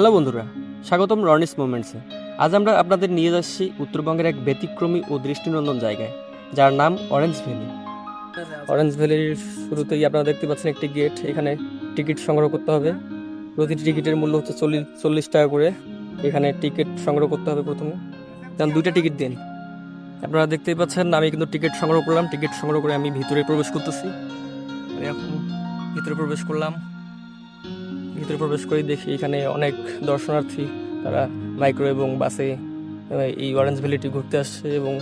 Hello বন্ধুরা, স্বাগতম রনিস মুভমেন্টসে আজ আমরা আপনাদের নিয়ে যাচ্ছি উত্তরবঙ্গের এক ব্যতিক্রমী ও দৃষ্টিনন্দন জায়গায়, যার নাম অরেঞ্জ ভ্যালি অরেঞ্জ ভ্যালির শুরুতেই আপনারা দেখতে পাচ্ছেন একটি গেট এখানে টিকিট সংগ্রহ করতে হবে। প্রতিটি টিকিটের মূল্য হচ্ছে চল্লিশ চল্লিশ টাকা করে। এখানে টিকিট সংগ্রহ করতে হবে প্রথমে। যেমন দুইটা টিকিট দিন। আপনারা দেখতেই পাচ্ছেন, আমি কিন্তু টিকিট সংগ্রহ করলাম। টিকিট সংগ্রহ করে আমি ভিতরে প্রবেশ করতেছি। এখন ভিতরে প্রবেশ করলাম। ভিতরে প্রবেশ করে দেখি এখানে অনেক দর্শনার্থী, তারা মাইক্রো এবং বাসে এই অরেঞ্জ ভ্যালিটি ঘুরতে আসছে এবং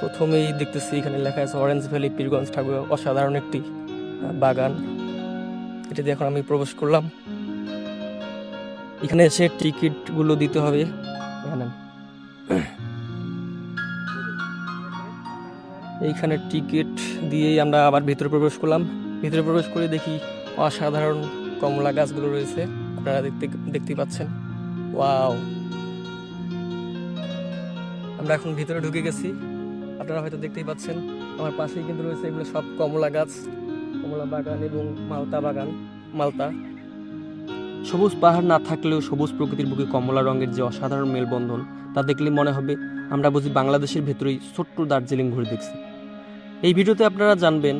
প্রথমেই দেখতেছি এখানে লেখা আছে অরেঞ্জ ভ্যালি পীরগঞ্জ ঠাকুর অসাধারণ একটি বাগান। এটাতে এখন আমি প্রবেশ করলাম। এখানে এসে টিকিটগুলো দিতে হবে। এইখানে টিকিট দিয়েই আমরা আবার ভিতরে প্রবেশ করলাম। ভিতরে প্রবেশ করে দেখি অসাধারণ কমলা গাছগুলো রয়েছে, আপনারা দেখতে দেখতে পাচ্ছেন। ওয়াও। আমরা এখন ভিতরে ঢুকে গেছি। আপনারা হয়তো দেখতেই পাচ্ছেন, আমার পাশেই কিন্তু রয়েছে এগুলো সব কমলা গাছ, কমলা বাগান এবং মালতা বাগান, মালতা। সবুজ পাহাড় না থাকলেও সবুজ প্রকৃতির বুকে কমলা রঙের যে অসাধারণ মেলবন্ধন, তা দেখলে মনে হবে আমরা বুঝি বাংলাদেশের ভেতরেই ছোট্ট দার্জিলিং ঘুরে দেখছি। এই ভিডিওতে আপনারা জানবেন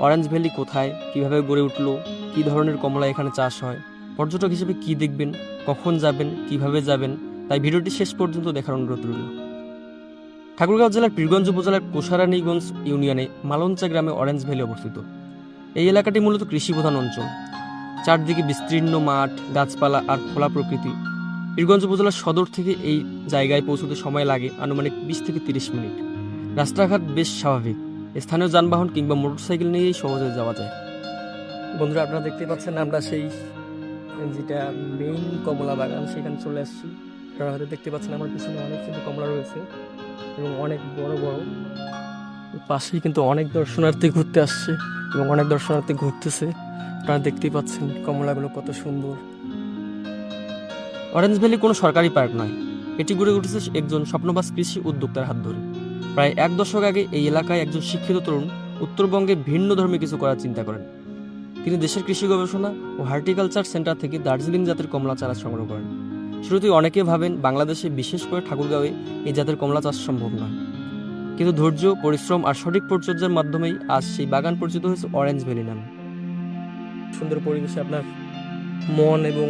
অরেঞ্জ ভ্যালি কোথায়? কীভাবে গড়ে উঠল? কী ধরনের কমলা এখানে চাষ হয়? পর্যটক হিসেবে কি দেখবেন? কখন যাবেন? কীভাবে যাবেন? তাই ভিডিওটি শেষ পর্যন্ত দেখার অনুরোধ রইল। ঠাকুরগাঁও জেলার পীরগঞ্জ উপজেলার কোষারানীগঞ্জ ইউনিয়নে মালঞ্চা গ্রামে অরেঞ্জ ভ্যালি অবস্থিত। এই এলাকাটি মূলত কৃষিপ্রধান অঞ্চল। চারদিকে বিস্তীর্ণ মাঠ, গাছপালা আর খোলা প্রকৃতি। পীরগঞ্জ উপজেলার সদর থেকে এই জায়গায় পৌঁছতে সময় লাগে আনুমানিক বিশ থেকে তিরিশ মিনিট। রাস্তাঘাট বেশ স্বাভাবিক। স্থানীয় যানবাহন কিংবা মোটরসাইকেল নিয়েই সহজে যাওয়া যায়। বন্ধুরা আপনারা দেখতে পাচ্ছেন আমরা সেই যেটা মেইন কমলা বাগান সেখানে চলে আসছি। আপনারা হয়তো দেখতে পাচ্ছেন আমার পিছনে অনেক কিন্তু কমলা রয়েছে এবং অনেক বড় বড়। পাশেই কিন্তু অনেক দর্শনার্থী ঘুরতে আসছে এবং অনেক দর্শনার্থী ঘুরতেছে। আপনারা দেখতেই পাচ্ছেন কমলাগুলো কত সুন্দর। অরেঞ্জ ভ্যালি কোনো সরকারি পার্ক নয়। এটি গড়ে উঠেছে একজন স্বপ্নবাস কৃষি উদ্যোক্তার হাত ধরে। প্রায় এক দশক আগে এই এলাকায় একজন শিক্ষিত তরুণ উত্তরবঙ্গে ভিন্ন ধর্মে কিছু করার চিন্তা করেন। তিনি দেশের কৃষি গবেষণা ও হার্টিকালচার সেন্টার থেকে দার্জিলিং জাতের কমলা চারা সংগ্রহ করেন। শুরুতেই অনেকে ভাবেন বাংলাদেশে বিশেষ করে ঠাকুরগাঁওয়ে এই জাতের কমলা চাষ সম্ভব নয়। কিন্তু ধৈর্য, পরিশ্রম আর সঠিক পরিচর্যার মাধ্যমেই আজ সেই বাগান পরিচিত হয়েছে অরেঞ্জ ভ্যালি নামে। সুন্দর পরিবেশে আপনার মন এবং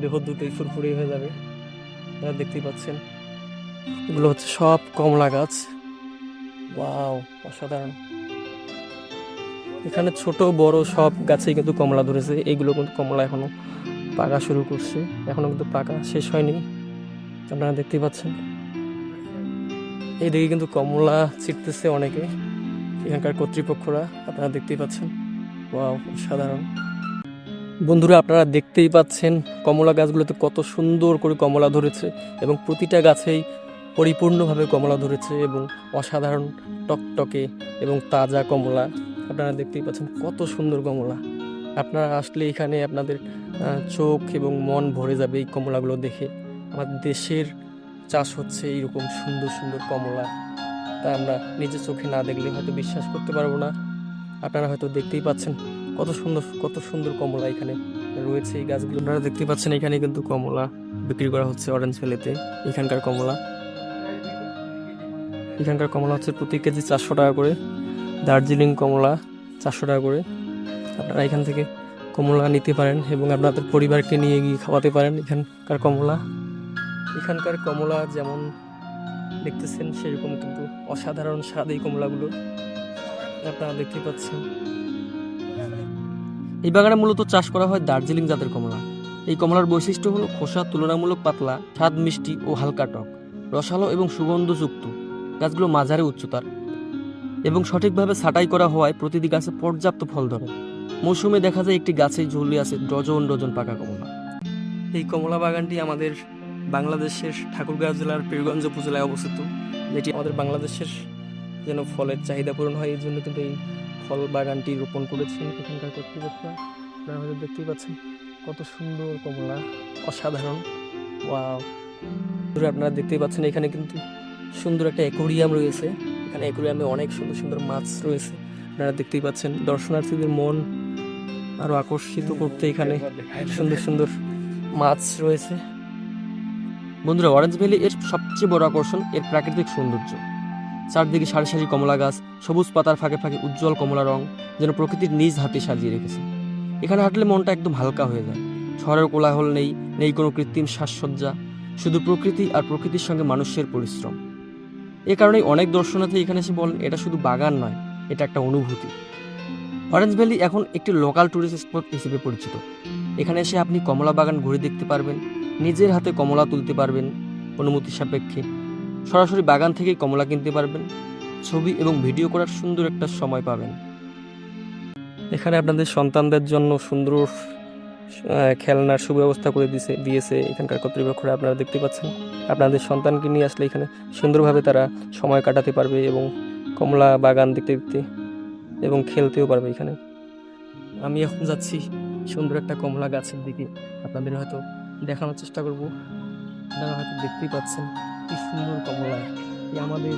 দেহ দুটোই ফুরফুরে হয়ে যাবে। দেখতেই পাচ্ছেন। এগুলো হচ্ছে সব কমলা গাছ। ওয়াও, অসাধারণ। এখানে ছোট, বড় সব গাছেই কিন্তু কমলা ধরেছে। এইগুলো কিন্তু কমলা এখনও পাকা শুরু করছে। এখনও কিন্তু পাকা, শেষ হয়নি। আপনারা দেখতেই পাচ্ছেন। এইদিকে কিন্তু কমলা ছিটতেছে অনেকে, এখানকার কর্তৃপক্ষরা, আপনারা দেখতেই পাচ্ছেন। ওয়াও সাধারণ বন্ধুরা, আপনারা দেখতেই পাচ্ছেন কমলা গাছগুলোতে কত সুন্দর করে কমলা ধরেছে এবং প্রতিটা গাছেই পরিপূর্ণভাবে কমলা ধরেছে এবং অসাধারণ টকটকে এবং তাজা কমলা। আপনারা দেখতেই পাচ্ছেন কত সুন্দর কমলা। আপনারা আসলে এখানে আপনাদের চোখ এবং মন ভরে যাবে এই কমলাগুলো দেখে। আমাদের দেশের চাষ হচ্ছে এইরকম সুন্দর সুন্দর কমলা। তা আমরা নিজের চোখে না দেখলে হয়তো বিশ্বাস করতে পারব না। আপনারা হয়তো দেখতেই পাচ্ছেন কত সুন্দর কত সুন্দর কমলা এখানে রয়েছে এই গাছগুলো। আপনারা দেখতেই পাচ্ছেন এখানে কিন্তু কমলা বিক্রি করা হচ্ছে অরেঞ্জ ভ্যালিতে এখানকার কমলা। এখানকার কমলা হচ্ছে প্রতি কেজি চারশো টাকা করে। দার্জিলিং কমলা চারশো টাকা করে। আপনারা এখান থেকে কমলা নিতে পারেন এবং আপনাদের পরিবারকে নিয়ে গিয়ে খাওয়াতে পারেন এখানকার কমলা। এখানকার কমলা যেমন দেখতেছেন, সেরকম কিন্তু অসাধারণ স্বাদ এই কমলাগুলো। আপনারা দেখতে পাচ্ছেন। এই বাগানে মূলত চাষ করা হয় দার্জিলিং জাতের কমলা। এই কমলার বৈশিষ্ট্য হলো খোসা তুলনামূলক পাতলা, স্বাদ মিষ্টি ও হালকা টক, রসালো এবং সুগন্ধযুক্ত। গাছগুলো মাঝারি উচ্চতার এবং সঠিকভাবে ছাঁটাই করা হওয়ায় প্রতিটি গাছে পর্যাপ্ত ফল ধরে। মৌসুমে দেখা যায় একটি গাছে ঝুলে আছে ডজন ডজন পাকা কমলা। এই কমলা বাগানটি আমাদের বাংলাদেশের ঠাকুরগাঁও জেলার পীরগঞ্জ উপজেলায় অবস্থিত, যেটি আমাদের বাংলাদেশের যেন ফলের চাহিদা পূরণ হয় এই জন্য কিন্তু এই ফল বাগানটি রোপণ করেছেন এখানকার কর্তৃপক্ষরা আপনারা দেখতেই পাচ্ছেন কত সুন্দর কমলা, অসাধারণ। ওয়াও। আপনারা দেখতেই পাচ্ছেন এখানে কিন্তু সুন্দর একটা অ্যাকোরিয়াম রয়েছে। এখানে অ্যাকোরিয়ামে অনেক সুন্দর সুন্দর মাছ রয়েছে। আপনারা দেখতেই পাচ্ছেন দর্শনার্থীদের মন আরও আকর্ষিত করতে এখানে সুন্দর সুন্দর মাছ রয়েছে। বন্ধুরা অরেঞ্জ ভ্যালি এর সবচেয়ে বড় আকর্ষণ এর প্রাকৃতিক সৌন্দর্য। চারদিকে সারি সারি কমলা গাছ, সবুজ পাতার ফাঁকে ফাঁকে উজ্জ্বল কমলা রং যেন প্রকৃতির নিজ হাতে সাজিয়ে রেখেছে। এখানে হাঁটলে মনটা একদম হালকা হয়ে যায়। শহরের কোলাহল নেই নেই কোনো কৃত্রিম সাজসজ্জা, শুধু প্রকৃতি আর প্রকৃতির সঙ্গে মানুষের পরিশ্রম। এ কারণেই অনেক দর্শনার্থী এখানে এসে বলেন, এটা শুধু বাগান নয়, এটা একটা অনুভূতি। অরেঞ্জ ভ্যালি এখন একটি লোকাল ট্যুরিস্ট স্পট হিসেবে পরিচিত। এখানে এসে আপনি কমলা বাগান ঘুরে দেখতে পারবেন, নিজের হাতে কমলা তুলতে পারবেন অনুমতি সাপেক্ষে। সরাসরি বাগান থেকেই কমলা কিনতে পারবেন, ছবি এবং ভিডিও করার সুন্দর একটা সময় পাবেন। এখানে আপনাদের সন্তানদের জন্য সুন্দর খেলনার সুব্যবস্থা করে দিছে, দিয়েছে এখানকার কর্তৃপক্ষরা, আপনারা দেখতে পাচ্ছেন। আপনাদের সন্তানকে নিয়ে আসলে এখানে সুন্দরভাবে তারা সময় কাটাতে পারবে এবং কমলা বাগান দেখতে দেখতে এবং খেলতেও পারবে এখানে। আমি এখন যাচ্ছি সুন্দর একটা কমলা গাছের দিকে। আপনাদের হয়তো দেখানোর চেষ্টা করব। আপনারা হয়তো দেখতেই পাচ্ছেন কি সুন্দর কমলা। এই আমাদের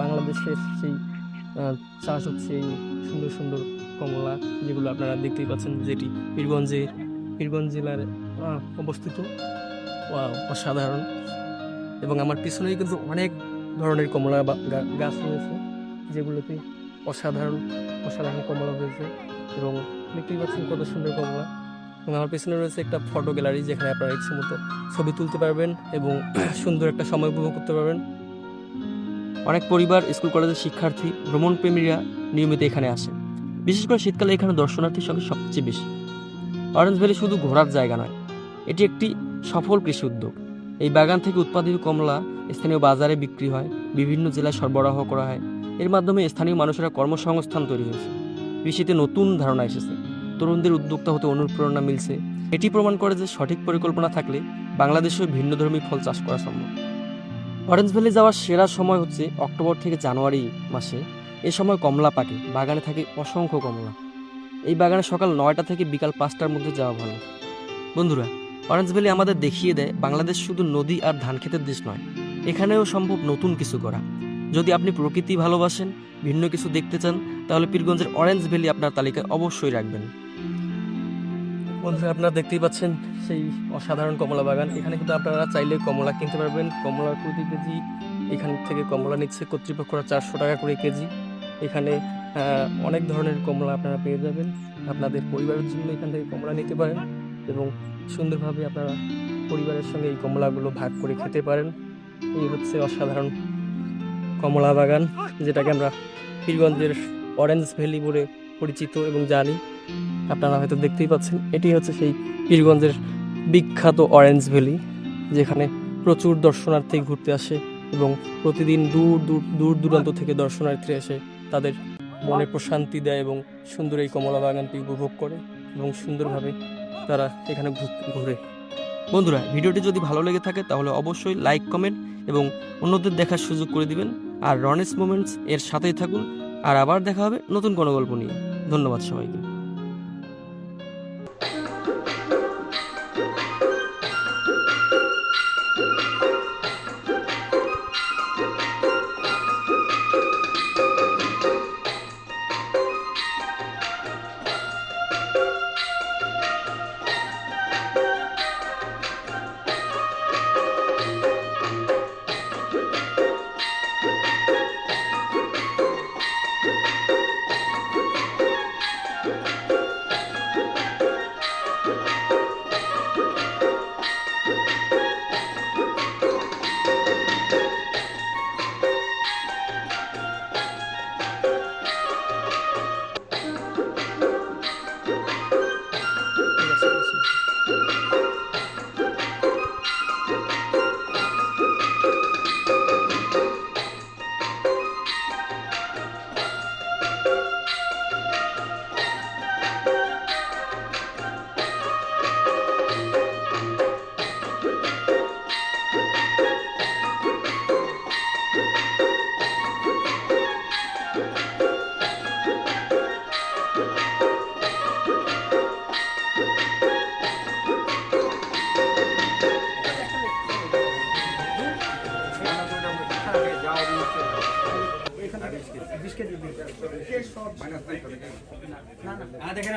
বাংলাদেশের সেই চাষ হচ্ছে এই সুন্দর সুন্দর কমলা, যেগুলো আপনারা দেখতেই পাচ্ছেন যেটি পীরগঞ্জে পীরগঞ্জ জেলার অবস্থিত। অসাধারণ। এবং আমার পিছনেই কিন্তু অনেক ধরনের কমলা গাছ রয়েছে, যেগুলোতে অসাধারণ অসাধারণ কমলা হয়েছে। এবং দেখতেই পাচ্ছেন কত সুন্দর কমলা। এবং আমার পেছনে রয়েছে একটা ফটো গ্যালারি যেখানে আপনারা ইচ্ছে মতো ছবি তুলতে পারবেন এবং সুন্দর একটা সময় উপভোগ করতে পারবেন। অনেক পরিবার, স্কুল, কলেজের শিক্ষার্থী, ভ্রমণপ্রেমীরা নিয়মিত এখানে আসে। বিশেষ করে শীতকালে এখানে দর্শনার্থীর সংখ্যা সবচেয়ে বেশি। অরেঞ্জ ভ্যালি শুধু ঘোরার জায়গা নয়, এটি একটি সফল কৃষি উদ্যোগ। এই বাগান থেকে উৎপাদিত কমলা স্থানীয় বাজারে বিক্রি হয়, বিভিন্ন জেলায় সরবরাহ করা হয়। এর মাধ্যমে স্থানীয় মানুষেরা কর্মসংস্থান তৈরি হয়েছে। কৃষিতে নতুন ধারণা এসেছে। তরুণদের উদ্যোক্তা হতে অনুপ্রেরণা মিলছে। এটি প্রমাণ করে যে সঠিক পরিকল্পনা থাকলে বাংলাদেশেও ভিন্নধর্মী ফল চাষ করা সম্ভব। অরেঞ্জ ভ্যালি যাওয়ার সেরা সময় হচ্ছে অক্টোবর থেকে জানুয়ারি মাসে। এ সময় কমলা পাকে, বাগানে থাকে অসংখ্য কমলা। এই বাগানে সকাল নয়টা থেকে বিকাল পাঁচটার মধ্যে যাওয়া ভালো। বন্ধুরা অরেঞ্জ ভ্যালি আমাদের দেখিয়ে দেয় বাংলাদেশ শুধু নদী আর ধান ক্ষেতের দেশ নয়, এখানেও সম্ভব নতুন কিছু করা। যদি আপনি প্রকৃতি ভালোবাসেন, ভিন্ন কিছু দেখতে চান, তাহলে পীরগঞ্জের অরেঞ্জ ভ্যালি আপনার তালিকায় অবশ্যই রাখবেন। বন্ধুরা, আপনারা দেখতেই পাচ্ছেন সেই অসাধারণ কমলা বাগান। এখানে কিন্তু আপনারা চাইলে কমলা কিনতে পারবেন। কমলা প্রতি কেজি এখান থেকে কমলা নিচ্ছে কর্তৃপক্ষরা চারশো টাকা করে কেজি। এখানে অনেক ধরনের কমলা আপনারা পেয়ে যাবেন। আপনাদের পরিবারের জন্য এখান থেকে কমলা নিতে পারেন এবং সুন্দরভাবে আপনারা পরিবারের সঙ্গে এই কমলাগুলো ভাগ করে খেতে পারেন। এই হচ্ছে অসাধারণ কমলা বাগান, যেটাকে আমরা পীরগঞ্জের অরেঞ্জ ভ্যালি বলে পরিচিত এবং জানি। আপনারা হয়তো দেখতেই পাচ্ছেন, এটি হচ্ছে সেই পীরগঞ্জের বিখ্যাত অরেঞ্জ ভ্যালি, যেখানে প্রচুর দর্শনার্থী ঘুরতে আসে এবং প্রতিদিন দূর দূর দূর দূরান্ত থেকে দর্শনার্থী এসে তাদের মনে প্রশান্তি দেয় এবং সুন্দর এই কমলা বাগানটি উপভোগ করে এবং সুন্দরভাবে তারা এখানে ঘুর- বন্ধুরা, ভিডিওটি যদি ভালো লেগে থাকে তাহলে অবশ্যই লাইক, কমেন্ট এবং অন্যদের দেখার সুযোগ করে দিবেন। আর রনেস মোমেন্টস এর সাথেই থাকুন। আর আবার দেখা হবে নতুন কোনো গল্প নিয়ে। ধন্যবাদ সবাইকে। దగ్గర